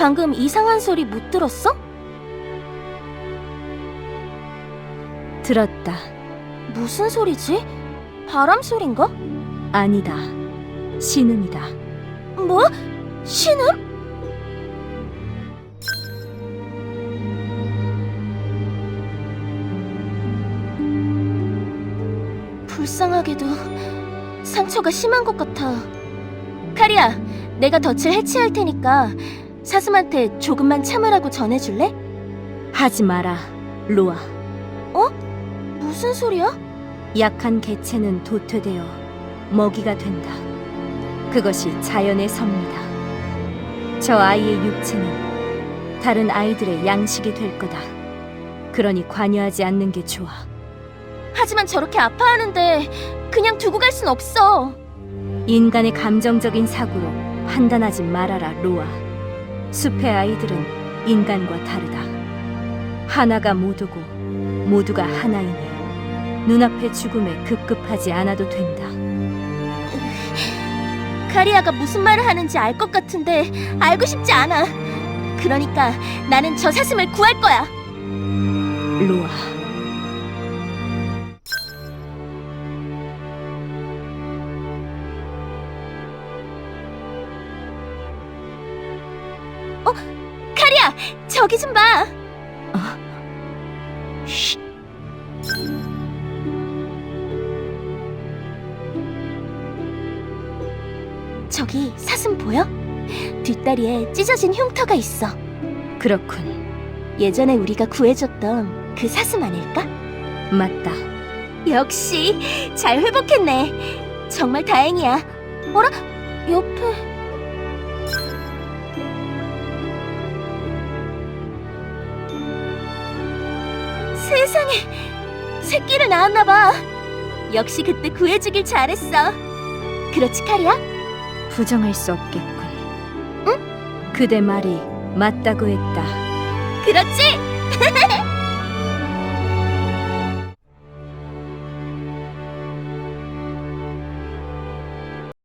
방금 이상한 소리 못 들었어? 들었다. 무슨 소리지? 바람 소린가? 아니다. 신음이다. 뭐? 신음? 불쌍하게도 상처가 심한 것 같아. 카리야, 내가 덫을 해치할 테니까 사슴한테 조금만 참으라고 전해줄래? 하지 마라, 로아. 무슨 소리야? 약한 개체는 도태되어 먹이가 된다. 그것이 자연의 섭니다. 저 아이의 육체는 다른 아이들의 양식이 될 거다. 그러니 관여하지 않는 게 좋아. 하지만 저렇게 아파하는데 그냥 두고 갈 순 없어. 인간의 감정적인 사고로 판단하지 말아라, 로아. 숲의 아이들은 인간과 다르다. 하나가 모두고 모두가 하나이니 눈앞의 죽음에 급급하지 않아도 된다. 카리아가 무슨 말을 하는지 알 것 같은데 알고 싶지 않아. 그러니까 나는 저 사슴을 구할 거야. 로아. 카리아, 저기 좀 봐. 쉿. 저기 사슴 보여? 뒷다리에 찢어진 흉터가 있어. 그렇군. 예전에 우리가 구해줬던 그 사슴 아닐까? 맞다. 역시 잘 회복했네. 정말 다행이야. 어라? 옆에 세상에 새끼를 낳았나 봐. 역시 그때 구해주길 잘했어. 그렇지 카리야? 부정할 수 없겠군. 응? 그대 말이 맞다고 했다. 그렇지.